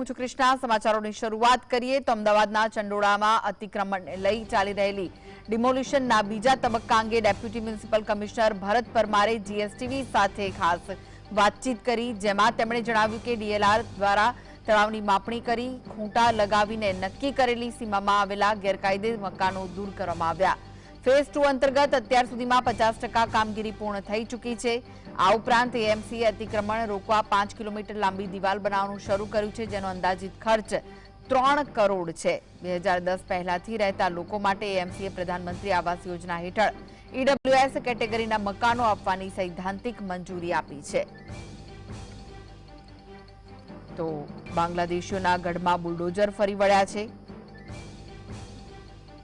હું છું કૃષ્ણા. સમાચારોની શરૂઆત કરીએ તો અમદાવાદના ચંડોળામાં અતિક્રમણને લઈ ચાલી રહેલી ડિમોલિશનના બીજા તબક્કા અંગે ડેપ્યુટી મ્યુનિસિપલ કમિશનર ભરત પરમારે જીએસટીવી સાથે ખાસ વાતચીત કરી, જેમાં તેમણે જણાવ્યું કે ડીએલઆર દ્વારા તળાવની માપણી કરી, ખૂંટા લગાવીને નક્કી કરેલી સીમામાં આવેલા ગેરકાયદે મકાનો દૂર કરવામાં આવ્યા. ફેઝ ટુ અંતર્ગત અત્યાર સુધીમાં પચાસ કામગીરી પૂર્ણ થઈ ચૂકી છે. આ ઉપરાંત એએમસીએ અતિક્રમણ રોકવા પાંચ કિલોમીટર લાંબી દિવાલ બનાવવાનું શરૂ કર્યું છે, જેનો અંદાજિત ખર્ચ ત્રણ કરોડ છે. બે હજાર દસ પહેલાથી રહેતા લોકો માટે એએમસીએ પ્રધાનમંત્રી આવાસ યોજના હેઠળ ઈડબ્લ્યુએસ કેટેગરીના મકાનો આપવાની સૈદ્ધાંતિક મંજૂરી આપી છે. તો બાંગ્લાદેશીઓના ગઢમાં બુલડોઝર ફરી વળ્યા છે.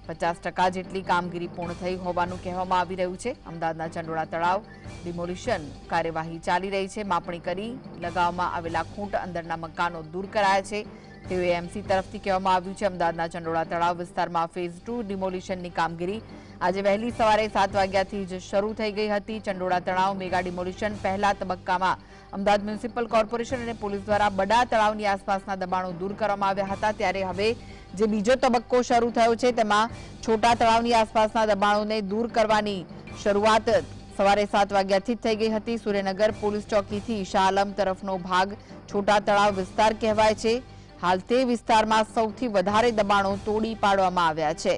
પચાસ ટકા જેટલી કામગીરી પૂર્ણ થઈ હોવાનું કહેવામાં આવી રહ્યું છે. અમદાવાદના ચંડોળા તળાવ ડિમોલિશન કાર્યવાહી ચાલી રહી છે. માપણી કરી લગાવવામાં આવેલા ખૂંટ અંદરના મકાનો દૂર કરાયા છે. તેઓ એમસી તરફથી કહેવામાં આવ્યું છે. અમદાવાદના ચંડોળા તળાવ વિસ્તારમાં ફેઝ ટુ ડિમોલિશનની કામગીરી આજે વહેલી સવારે સાત વાગ્યાથી જ શરૂ થઈ ગઈ હતી. ચંડોળા તળાવ મેગા ડિમોલિશન પહેલા તબક્કામાં અમદાવાદ મ્યુનિસિપલ કોર્પોરેશન અને પોલીસ દ્વારા બડા તળાવની આસપાસના દબાણો દૂર કરવામાં આવ્યા હતા. ત્યારે હવે જે બીજો તબક્કો શરૂ થયો છે, તેમાં છોટા તળાવની આસપાસના દબાણોને દૂર કરવાની શરૂઆત સવારે સાત વાગ્યાથી જ થઈ ગઈ હતી. સુરેનગર પોલીસ ચોકીથી શાહ આલમ તરફનો ભાગ છોટા તળાવ વિસ્તાર કહેવાય છે. હાલ તે વિસ્તારમાં સૌથી વધારે દબાણો તોડી પાડવામાં આવ્યા છે.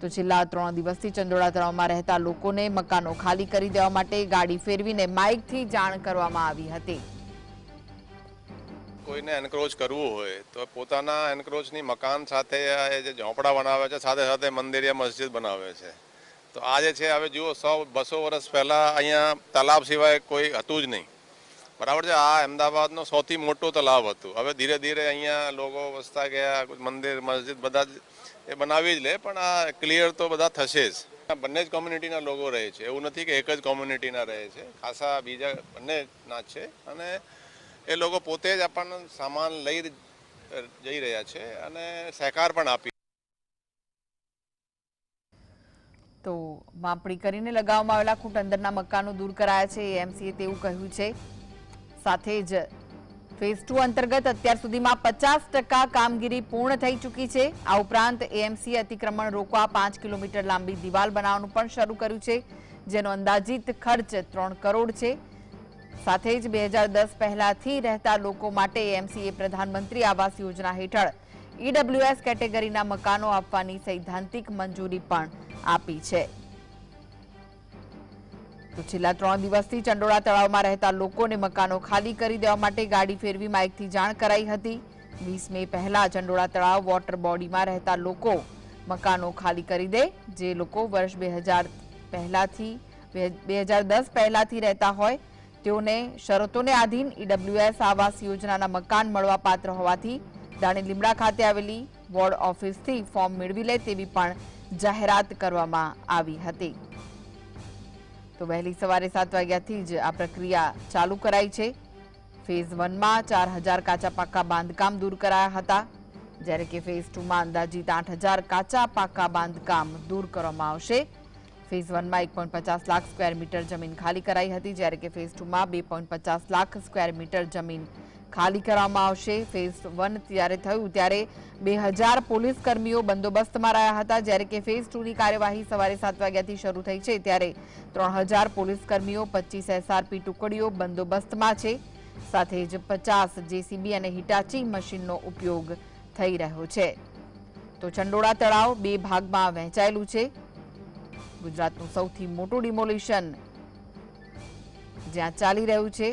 તો છેલ્લા ત્રણ દિવસથી ચંદોળા તળાવમાં રહેતા લોકોને મકાનો ખાલી કરી દેવા માટે ગાડી ફેરવીને માઇકથી જાણ કરવામાં આવી હતી. કોઈને એન્ક્રોચ કરવું હોય, તો પોતાના એન્ક્રોચની મકાન સાથે જે ઝોંપડા બનાવે છે, સાથે સાથે મંદિર યા મસ્જિદ બનાવે છે. તો આ જે છે, હવે જુઓ, સો, બસો વર્ષ પહેલાં અહીંયા તલાબ સિવાય કોઈ હતું જ નહીં. બરાબર છે? આ અમદાવાદનો સૌથી મોટો તલાવ હતું. હવે ધીરે ધીરે અહીંયા લોકો વસતા ગયા મંદિર, મસ્જિદ બધા જ એ બનાવી જ લે, પણ આ ક્લિયર તો બધા થશે જ. બંને જ કોમ્યુનિટીના લોકો રહે છે. એવું નથી કે એક જ કોમ્યુનિટીના રહે છે. ખાસા બીજા બંને ના છે. અને એ લોકો પોતે જ આપણને સામાન લઈ જઈ રહ્યા છે અને સહકાર પણ આપી તો માપણી કરીને લગાવવામાં આવેલા ખૂટ અંદરના મકાનો દૂર કરાયા છે. એમસીએ તેવું કહ્યું છે. સાથે જ ફેઝ ટુ અંતર્ગત અત્યાર સુધીમાં પચાસ ટકા કામગીરી પૂર્ણ થઈ ચૂકી છે. આ ઉપરાંત એએમસી અતિક્રમણ રોકવા પાંચ કિલોમીટર લાંબી દિવાલ બનાવવાનું પણ શરૂ કર્યું છે, જેનો અંદાજિત ખર્ચ ત્રણ કરોડ છે. સાથે જ બે હજાર દસ પહેલાથી રહેતા લોકો માટે એમસીએ પ્રધાનમંત્રી આવાસ યોજના હેઠળ ઈડબ્લ્યુએસ કેટેગરીના મકાનો આપવાની સૈદ્ધાંતિક મંજૂરી પણ આપી છે. છેલ્લા ત્રણ દિવસથી ચંડોળા તળાવમાં રહેતા લોકોને મકાનો ખાલી કરી દેવા માટે ગાડી ફેરવી માઇકથી જાણ કરાઈ હતી. વીસ મે પહેલા ચંડોળા તળાવ વોટર બોડીમાં રહેતા લોકો મકાનો ખાલી કરી દે, જે લોકો વર્ષ બે હજાર પહેલાથી બે હજાર દસ પહેલાથી રહેતા હોય તેઓને શરતોને આધીન ઈડબ્લ્યુએસ આવાસ યોજનાના મકાન મળવા પાત્ર હોવાથી દાણી લીમડા ખાતે આવેલી વોર્ડ ઓફિસથી ફોર્મ મેળવી લે તેવી પણ જાહેરાત કરવામાં આવી હતી. તો વહેલી સવારે સાત વાગ્યાથી જ આ પ્રક્રિયા ચાલુ કરાઈ છે. ફેઝ વનમાં ચાર હજાર કાચા પાકા બાંધકામ દૂર કરાયા હતા. જ્યારે કે ફેઝ ટુમાં અંદાજિત આઠ હજાર કાચા પાકા બાંધકામ દૂર કરવામાં આવશે. ફેઝ વનમાં એક પોઈન્ટ પચાસ લાખ સ્ક્વેર મીટર જમીન ખાલી કરાઈ હતી, જ્યારે કે ફેઝ ટુમાં બે પોઈન્ટ પચાસ લાખ સ્ક્વેર મીટર જમીન ખાલી કરવામાં આવશે. ફેઝ વન ત્યારે થયું, ત્યારે બે હજાર પોલીસ કર્મીઓ બંદોબસ્તમાં રહ્યા હતા, જ્યારે કે ફેઝ ટુની કાર્યવાહી સવારે સાત વાગ્યાથી શરૂ થઈ છે, ત્યારે ત્રણ હજાર પોલીસ કર્મીઓ, પચીસ એસઆરપી ટુકડીઓ બંદોબસ્તમાં છે. સાથે જ પચાસ જેસીબી અને હિટાચી મશીનનો ઉપયોગ થઈ રહ્યો છે. તો ચંડોળા તળાવ બે ભાગમાં વહેંચાયેલું છે. ગુજરાતનું સૌથી મોટું ડિમોલિશન જ્યાં ચાલી રહ્યું છે,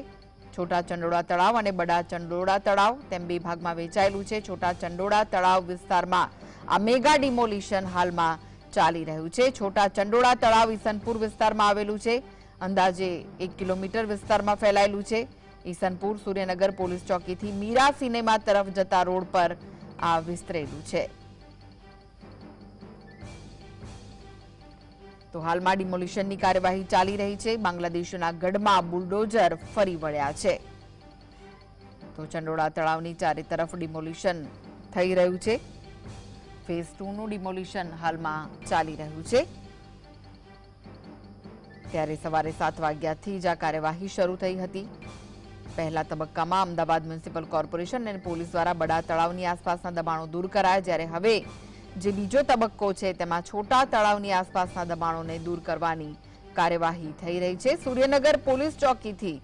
છોટા ચંડોળા તળાવ અને બડા ચંડોળા તળાવ. તેમ બે ભાગમાં વેચાયેલું છે, છોટા ચંડોળા તળાવ વિસ્તારમાં આ મેગા ડિમોલિશન હાલમાં ચાલી રહ્યું છે. છોટા ચંડોળા તળાવ ઈસનપુર વિસ્તારમાં આવેલું છે. અંદાજે એક કિલોમીટર વિસ્તારમાં ફેલાયેલું છે. ઈસનપુર સૂર્યનગર પોલીસ ચોકીથી મીરા સિનેમા તરફ જતા રોડ પર આ વિસ્તરેલું છે. તો હાલમાં ડિમોલિશનની કાર્યવાહી ચાલી રહી છે. બાંગ્લાદેશના ગઢમાં બુલડોઝર ફરી વળ્યા છે. તો ચંડોળા તળાવની ચારે તરફ ડિમોલિશન થઈ રહ્યું છે. ફેઝ ટુનું ડિમોલિશન હાલમાં ચાલી રહ્યું છે. ત્યારે સવારે સાત વાગ્યાથી જ આ કાર્યવાહી શરૂ થઈ હતી. પહેલા તબક્કામાં અમદાવાદ મ્યુનિસિપલ કોર્પોરેશન અને પોલીસ દ્વારા બડા તળાવની આસપાસના દબાણો દૂર કરાયા. જ્યારે હવે જે બીજો તબક્કો છે, તેમાં છોટા તળાવની આસપાસના દબાણોને દૂર કરવાની કાર્યવાહી થઈ રહી છે. સૂર્યનગર પોલીસ ચોકીથી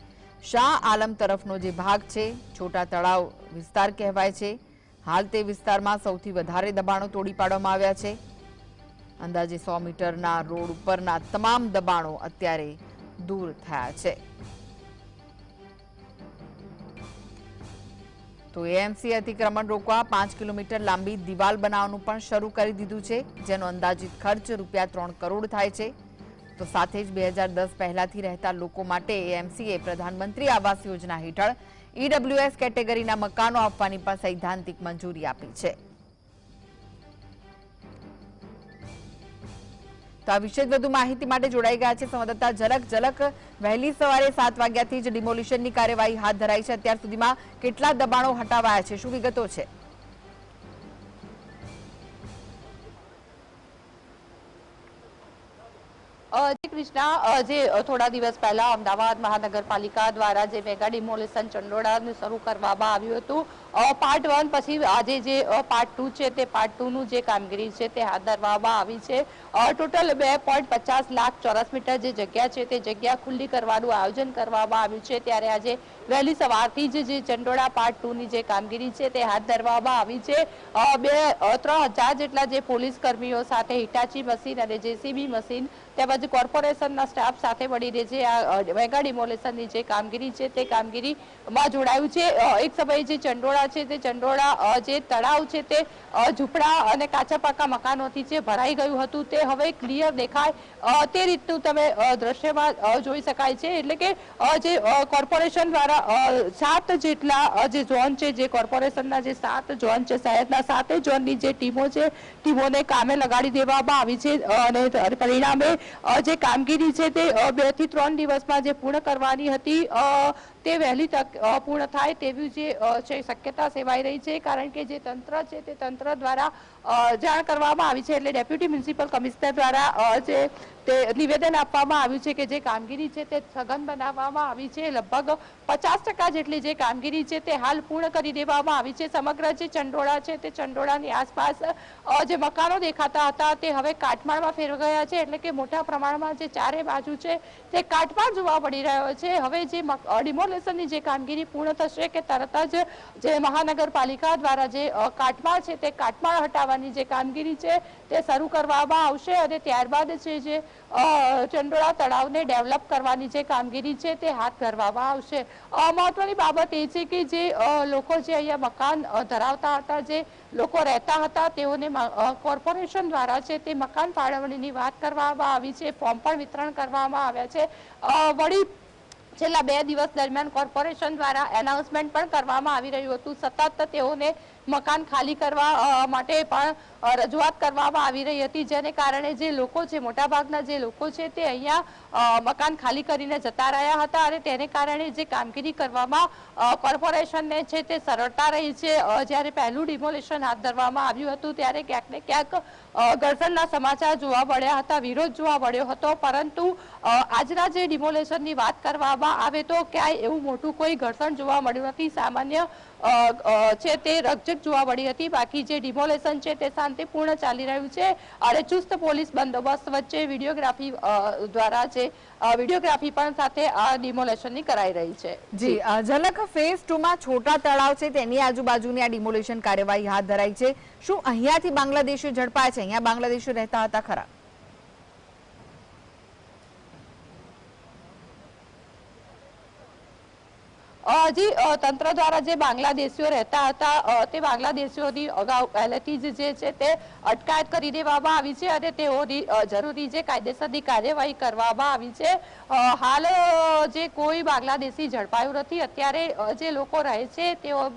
શાહ આલમ તરફનો જે ભાગ છે, છોટા તળાવ વિસ્તાર કહેવાય છે. હાલ તે વિસ્તારમાં સૌથી વધારે દબાણો તોડી પાડવામાં આવ્યા છે. અંદાજે સો મીટરના રોડ ઉપરના તમામ દબાણો અત્યારે દૂર થયા છે. તો એએમસી અતિક્રમણ રોકવા પાંચ કિલોમીટર લાંબી દિવાલ બનાવવાનું પણ શરૂ કરી દીધું છે, જેનો અંદાજિત ખર્ચ રૂપિયા ત્રણ કરોડ થાય છે. તો સાથે જ બે હજાર દસ પહેલાથી રહેતા લોકો માટે એએમસીએ પ્રધાનમંત્રી આવાસ યોજના હેઠળ ઈડબ્લ્યુએસ કેટેગરીના મકાનો આપવાની પણ સૈદ્ધાંતિક મંજૂરી આપી છે. તો આ વિશે વધુ માહિતી માટે જોડાઈ ગયા છે સંવાદદાતા ઝલક ઝલક વહેલી સવારે સાત વાગ્યાથી જ ડિમોલિશનની કાર્યવાહી હાથ ધરાઈ છે. અત્યાર સુધીમાં કેટલા દબાણો હટાવાયા છે? શું વિગતો છે? કૃષ્ણા. જે થોડા દિવસ પહેલા અમદાવાદ મહાનગરપાલિકા દ્વારા જે મેગા ડિમોલેશન ચંડોળાને શરૂ કરવામાં આવ્યું હતું. પાર્ટ વન પછી આજે જે પાર્ટ ટુ છે તે પાર્ટ ટુ નું જે કામગીરી છે તે હાથ ધરવામાં આવી છે. ટોટલ બે પોઈન્ટ પચાસ લાખ ચોરસ મીટર જે જગ્યા છે તે જગ્યા ખુલ્લી કરવાનું આયોજન કરવામાં આવ્યું છે. ત્યારે આજે વહેલી સવારથી જ જે ચંડોળા પાર્ટ ટુ ની જે કામગીરી છે તે હાથ ધરવામાં આવી છે. બે ત્રણ જેટલા જે પોલીસ કર્મીઓ સાથે હિટાચી મશીન અને જેસીબી મશીન તેમજ કોર્પોરેશનના સ્ટાફ સાથે મળીને જે આ મેગા ડિમોલેશનની જે કામગીરી છે તે કામગીરીમાં જોડાયું છે. એક સમયે જે ચંડોળા છે તે ચંડોળા જે તળાવ છે તે ઝૂંપડા અને કાચા પાકા મકાનોથી જે ભરાઈ ગયું હતું તે હવે ક્લિયર દેખાય. તે રીતનું તમે દ્રશ્યમાં જોઈ શકાય છે. એટલે કે જે કોર્પોરેશન દ્વારા સાત જેટલા જે ઝોન છે, જે કોર્પોરેશનના જે સાત ઝોન છે, શહેરના સાતે ઝોનની જે ટીમો છે, ટીમોને કામે લગાડી દેવામાં આવી છે. અને પરિણામે જે કામગીરી છે તે બેથી ત્રણ દિવસમાં જે પૂર્ણ કરવાની હતી તે વહેલી તક પૂર્ણ થાય તેવી જે છે, શક્યતા સેવાઈ રહી છે, કારણ કે જે તંત્ર છે તે તંત્ર દ્વારા જાણ કરવામાં આવી છે એટલે ડેપ્યુટી મ્યુનિસિપલ કમિશનર દ્વારા જે તે નિવેદન આપવામાં આવ્યું છે કે જે કામગીરી છે તે સઘન બનાવવામાં આવી છે, લગભગ પચાસ ટકા જેટલી જે કામગીરી છે તે હાલ પૂર્ણ કરી દેવામાં આવી છે. સમગ્ર જે ચંડોળા છે તે ચંડોળાની આસપાસ જે મકાનો દેખાતા હતા તે હવે કાટમાળમાં ફેરવાયા છે એટલે કે મોટા પ્રમાણમાં જે ચારે બાજુ છે તે કાટમાળ જોવા મળી રહ્યો છે. હવે જે ડિમોલેશનની જે કામગીરી પૂર્ણ થશે કે તરત જ જે મહાનગરપાલિકા દ્વારા જે કાટમાળ છે તે કાટમાળ હટાવવાની જે કામગીરી છે તે શરૂ કરવામાં આવશે અને ત્યારબાદ છે જે ચંડોળા તળાવને ડેવલપ કરવાની જે કામગીરી છે તે હાથ ધરવામાં આવશે. મહત્વની બાબત એ છે કે જે લોકો જે અહીંયા મકાન ધરાવતા હતા, જે લોકો રહેતા હતા તેઓને કોર્પોરેશન દ્વારા છે તે મકાન ફાળવણીની વાત કરવામાં આવી છે, ફોર્મ પણ વિતરણ કરવામાં આવ્યા છે. વળી છેલ્લા બે દિવસ દરમિયાન કોર્પોરેશન દ્વારા એનાઉન્સમેન્ટ પણ કરવામાં આવી રહ્યું હતું. સતત તેઓને મકાન ખાલી કરવા માટે પણ રજૂઆત કરવામાં આવી રહી હતી. જેને કારણે જે લોકો છે, મોટાભાગના જે લોકો છે, તે અહીંયા મકાન ખાલી કરીને જતા રહ્યા હતા અને તેને કારણે જે કામગીરી કરવામાં કોર્પોરેશનને છે, તે સરળતા રહી છે. જ્યારે પહેલું ડિમોલેશન હાથ ધરવામાં આવ્યું હતું, ત્યારે ક્યાંક ને ક્યાંક ઘર્ષણના સમાચાર જોવા મળ્યા હતા, વિરોધ જોવા મળ્યો હતો. પરંતુ આજના જે ડિમોલેશનની વાત કરવામાં આવે તો ક્યાંય એવું મોટું કોઈ ઘર્ષણ જોવા મળ્યું નથી. સામાન્ય છે તે રકઝક જોવા મળી હતી. બાકી જે ડિમોલેશન છે તે શાંતિપૂર્ણ ચાલી રહ્યું છે. અને ચુસ્ત પોલીસ બંદોબસ્ત વચ્ચે વિડીયોગ્રાફી દ્વારા જે વિડીયોગ્રાફી પણ સાથે આ ડિમોલેશનની કરાઈ રહી છે. જી ઝલક ફેઝ ટુમાં છોટા તળાવ છે. તેની આજુબાજુની આ ડિમોલેશન કાર્યવાહી હાથ ધરાઈ છે. શું અહીંયાથી બાંગ્લાદેશીઓ ઝડપાય છે? અહીંયા બાંગ્લાદેશીઓ રહેતા હતા ખરા. અ, જી અ, તંત્ર દ્વારા જે બાંગ્લાદેશીઓ રહેતા હતા તે બાંગ્લાદેશીઓની અગાઉ પહેલેથી જ જે છે તે અટકાયત કરી દેવામાં આવી છે અને તેઓની જરૂરી જે કાયદેસરની કાર્યવાહી કરવામાં આવી છે. હાલ જે કોઈ બાંગ્લાદેશી ઝડપાયું નથી અત્યારે જે લોકો રહે છે તેઓ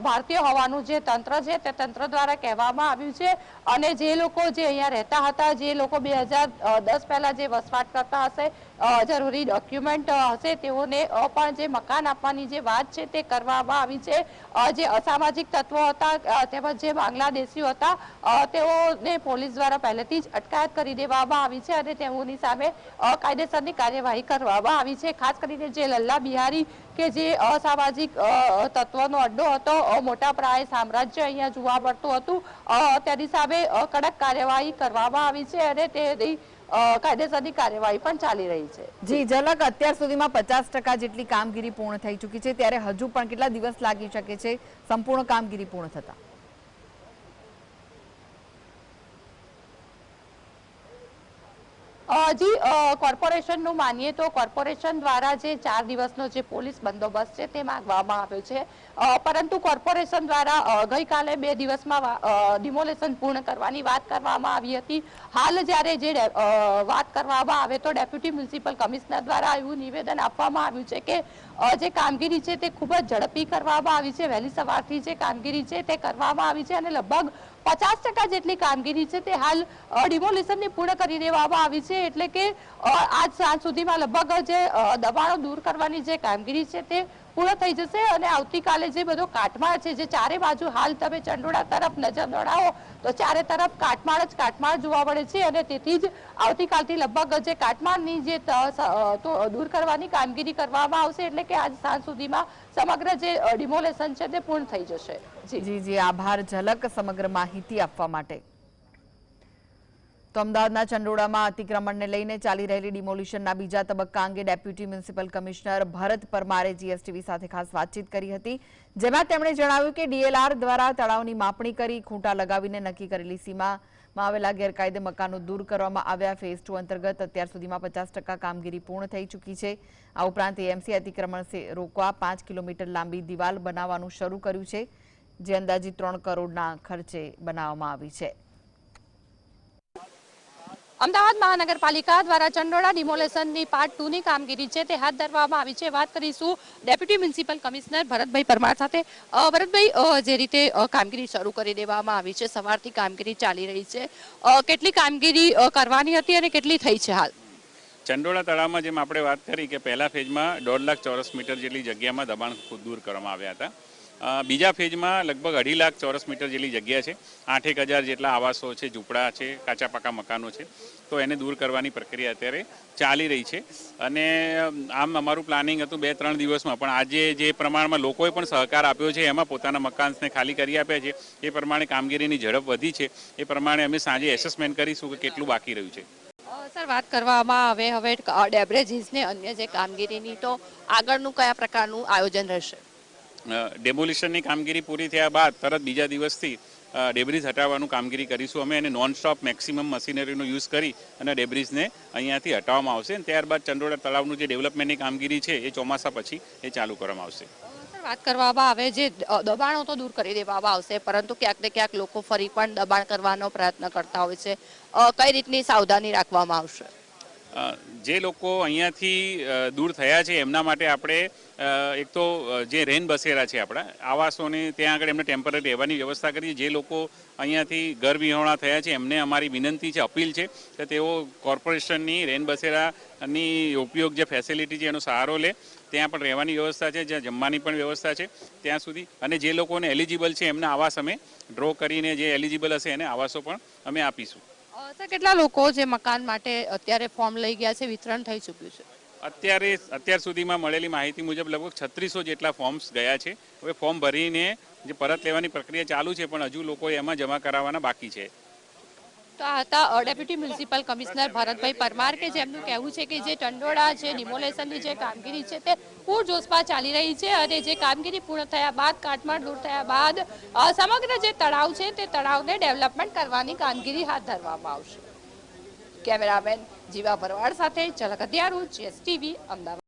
ભારતીય હોવાનું જે તંત્ર છે તે તંત્ર દ્વારા કહેવામાં આવ્યું છે. અને જે લોકો જે અહીંયા રહેતા હતા જે લોકો બે હજાર દસ પહેલા જે વસવાટ કરતા હશે જરૂરી ડોક્યુમેન્ટ હશે તેઓને પણ જે મકાન આપવાની જે વાત છે તે કરવામાં આવી છે. જે અસામાજિક તત્વો હતા તેમજ જે બાંગ્લાદેશીઓ હતા તેઓને પોલીસ દ્વારા પહેલેથી જ અટકાયત કરી દેવામાં આવી છે અને તેઓની સામે કાયદેસરની કાર્યવાહી કરવામાં આવી છે. ખાસ કરીને જે લલ્લા બિહારી કે જે અસામાજિક તત્વનો અડ્ડો હતો મોટા પ્રાય સામ્રાજ્ય અહીંયા જોવા મળતું હતું તેની સામે કડક કાર્યવાહી કરવામાં આવી છે અને તેની કાયદેસરની કાર્યવાહી પણ ચાલી રહી છે. જી ઝલક અત્યાર સુધીમાં પચાસ ટકા જેટલી કામગીરી પૂર્ણ થઈ ચૂકી છે. ત્યારે હજુ પણ કેટલા દિવસ લાગી શકે છે? સંપૂર્ણ કામગીરી પૂર્ણ થતા. જી કોર્પોરેશનનું માનીએ તો કોર્પોરેશન દ્વારા જે ચાર દિવસનો જે પોલીસ બંદોબસ્ત છે તે માંગવામાં આવ્યો છે. પરંતુ કોર્પોરેશન દ્વારા ગઈકાલે બે દિવસમાં ડિમોલેશન પૂર્ણ કરવાની વાત કરવામાં આવી હતી. હાલ જ્યારે જે વાત કરવામાં આવે તો ડેપ્યુટી મ્યુનિસિપલ કમિશનર દ્વારા એવું નિવેદન આપવામાં આવ્યું છે કે જે કામગીરી છે તે ખૂબ જ ઝડપી કરવામાં આવી છે. વહેલી સવારથી જે કામગીરી છે તે કરવામાં આવી છે અને લગભગ પચાસ ટકા જેટલી કામગીરી છે તે હાલ ડિમોલિશનની પૂર્ણ કરી દેવામાં આવી છે. એટલે કે આજ સાંજ સુધીમાં લગભગ જે દબાણો દૂર કરવાની જે કામગીરી છે તે પૂર્ણ થઈ જશે અને આવતીકાલે જે બધો કાટમાળ છે, જે ચારે બાજુ હાલ તમે ચંડોળા તરફ નજર દોડાવો, તો ચારે તરફ કાટમાળ જ કાટમાળ જોવા મળે છે અને તેથી જ આવતીકાલથી લગભગ જે કાટમાળની જે દૂર કરવાની કામગીરી કરવામાં આવશે, એટલે કે આજ સાંજ સુધીમાં સમગ્ર જે ડિમોલેશન છે તે પૂર્ણ થઈ જશે. જી જી, આભાર, ઝલક, સમગ્ર માહિતી આપવા માટે. તો અમદાવાદના ચંડોળામાં અતિક્રમણને લઈને ચાલી રહેલી ડિમોલિશનના બીજા તબક્કા અંગે ડેપ્યુટી મ્યુનિસિપલ કમિશનર ભરત પરમારે જીએસટીવી સાથે ખાસ વાતચીત કરી હતી, જેમાં તેમણે જણાવ્યું કે ડીએલઆર દ્વારા તળાવની માપણી કરી, ખૂંટા લગાવીને નક્કી કરેલી સીમામાં આવેલા ગેરકાયદે મકાનો દૂર કરવામાં આવ્યા. ફેઝ ટુ અંતર્ગત અત્યાર સુધીમાં પચાસ કામગીરી પૂર્ણ થઈ ચૂકી છે. આ ઉપરાંત એએમસી અતિક્રમણ રોકવા પાંચ કિલોમીટર લાંબી દિવાલ બનાવવાનું શરૂ કર્યું છે, જે અંદાજિત ત્રણ કરોડના ખર્ચે બનાવવામાં આવી છે. અમદાવાદ મહાનગરપાલિકા દ્વારા ચંડોળા ડિમોલેશનની પાર્ટ ટુ ની કામગીરી છે તે હાથ ધરવામાં આવી છે. વાત કરીશું deputy municipal commissioner Bharatbhai Parmar સાથે. ભરતભાઈ જે રીતે કામગીરી શરૂ કરી દેવામાં આવી છે, સવારથી કામગીરી ચાલી રહી છે. કેટલી કામગીરી કરવાની હતી અને કેટલી થઈ છે હાલ? ચંડોળા તળાવમાં જેમ આપણે વાત કરી કે પહેલા ફેજમાં દોઢ લાખ ચોરસ મીટર જેટલી જગ્યામાં દબાણ દૂર કરવામાં આવ્યા હતા. બીજા ફેજમાં લગભગ અઢી લાખ ચોરસ મીટર જેટલી જગ્યા છે. આઠેક હજાર જેટલા આવાસો છે, ઝૂંપડા છે કાચા પાકા મકાનો છે. તો એને દૂર કરવાની પ્રક્રિયા અત્યારે ચાલી રહી છે. અને આમ અમારું પ્લાનિંગ હતું બે ત્રણ દિવસમાં, પણ આજે જે પ્રમાણમાં લોકોએ પણ સહકાર આપ્યો છે, એમાં પોતાના મકાનને ખાલી કરી આપ્યા છે, એ પ્રમાણે કામગીરીની ઝડપ વધી છે. એ પ્રમાણે અમે સાંજે એસેસમેન્ટ કરીશું કે કેટલું બાકી રહ્યું છે. સર, વાત કરવામાં આવે, હવે ડેબરેજીસને અન્ય જે કામગીરીની, તો આગળનું કયા પ્રકારનું આયોજન રહેશે? ડેમોલિશનની કામગીરી પૂરી થયા બાદ તરત બીજા દિવસથી ડેબ્રિજ હટાવવાનું કામગીરી કરીશું અમે એને નોન સ્ટોપ મેક્સિમમ મશીનરીનો યુઝ કરી અને ડેબ્રિજને અહીંયાથી હટાવવામાં આવશે અને ત્યારબાદ ચંડોળા તળાવનું જે ડેવલપમેન્ટની કામગીરી છે એ ચોમાસા પછી એ ચાલુ કરવામાં આવશે. વાત કરવામાં આવે જે દબાણો તો દૂર કરી દેવામાં આવશે, પરંતુ ક્યાંક ને ક્યાંક લોકો ફરી પણ દબાણ કરવાનો પ્રયત્ન કરતા હોય છે. કઈ રીતની સાવધાની રાખવામાં આવશે? જે લોકો અહીંયાથી દૂર થયા છે, એમના માટે આપણે એક તો જે રેન બસેરા છે આપણા, આવાસોને ત્યાં આગળ એમને ટેમ્પરરી રહેવાની વ્યવસ્થા કરીએ. જે લોકો અહીંયાથી ઘર વિહોણા થયા છે, એમને અમારી વિનંતી છે, અપીલ છે કે તેઓ કોર્પોરેશનની રેન બસેરાની ઉપયોગ જે ફેસિલિટી છે, એનો સહારો લે. ત્યાં પણ રહેવાની વ્યવસ્થા છે, જ્યાં જમવાની પણ વ્યવસ્થા છે, ત્યાં સુધી. અને જે લોકોને એલિજિબલ છે, એમના આવાસ અમે ડ્રો કરીને જે એલિજિબલ હશે, એને આવાસો પણ અમે આપીશું. સર કેટલા લોકો જે મકાન માટે અત્યારે ફોર્મ લઈ ગયા છે, વિતરણ થઈ ચૂક્યું છે? અત્યારે, અત્યાર સુધીમાં મળેલી માહિતી મુજબ લગભગ છત્રીસો જેટલા ફોર્મ્સ ગયા છે. હવે ફોર્મ ભરીને જે પરત લેવાની પ્રક્રિયા ચાલુ છે, પણ હજુ લોકો એમાં જમા કરાવવાના બાકી છે. હતા. Deputy municipal commissioner Bharatbhai Parmar કે જેમનું કહેવું છે કે જે ટંડોળા જે ડિમોલેશનની જે કામગીરી છે તે પૂરજોશમાં ચાલી રહી છે અને જે કામગીરી પૂર્ણ થયા બાદ, કાટમાળ દૂર થયા બાદ સમગ્ર જે તળાવ છે તે તળાવને ડેવલપમેન્ટ કરવાની કામગીરી હાથ ધરવામાં આવશે. કેમેરામેન જીવા ભરવાડ સાથે ઝલક જીએસટીવી, અમદાવાદ.